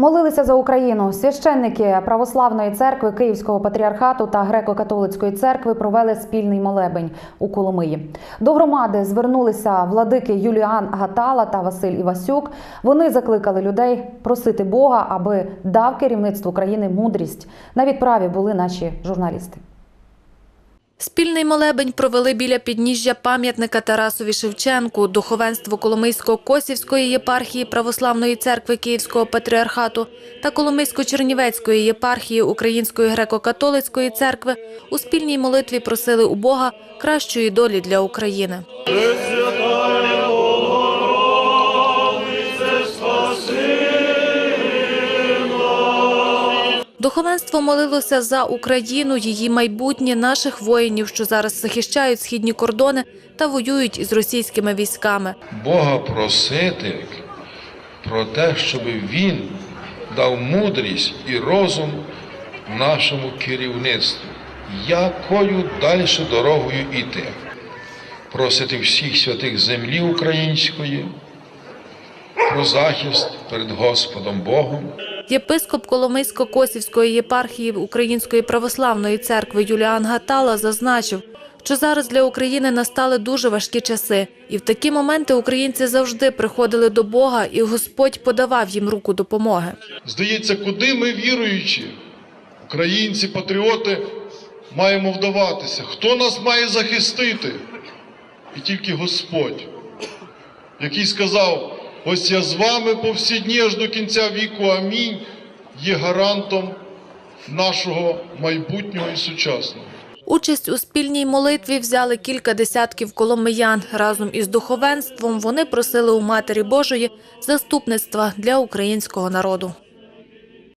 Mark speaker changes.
Speaker 1: Молилися за Україну. Священники православної церкви Київського патріархату та греко-католицької церкви провели спільний молебень у Коломиї. До громади звернулися владики Юліан Гатала та Василь Івасюк. Вони закликали людей просити Бога, аби дав керівництву країни мудрість. На відправі були наші журналісти.
Speaker 2: Спільний молебень провели біля підніжжя пам'ятника Тарасові Шевченку, духовенство Коломийсько-Косівської єпархії Православної церкви Київського патріархату та Коломийсько-Чернівецької єпархії Української греко-католицької церкви у спільній молитві просили у Бога кращої долі для України. Духовенство молилося за Україну, її майбутнє, наших воїнів, що зараз захищають східні кордони та воюють із російськими військами.
Speaker 3: Бога просити про те, щоб Він дав мудрість і розум нашому керівництву, якою далі дорогою йти. Просити всіх святих землі української про захист перед Господом Богом.
Speaker 2: Єпископ Коломийсько-Косівської єпархії Української православної церкви Юліан Гатала зазначив, що зараз для України настали дуже важкі часи, і в такі моменти українці завжди приходили до Бога, і Господь подавав їм руку допомоги.
Speaker 4: Здається, куди ми віруючі, українці, патріоти, маємо вдаватися? Хто нас має захистити? І тільки Господь, який сказав: ось я з вами по всі дні аж до кінця віку, амінь, є гарантом нашого майбутнього і сучасного.
Speaker 2: Участь у спільній молитві взяли кілька десятків коломиян. Разом із духовенством вони просили у Матері Божої заступництва для українського народу.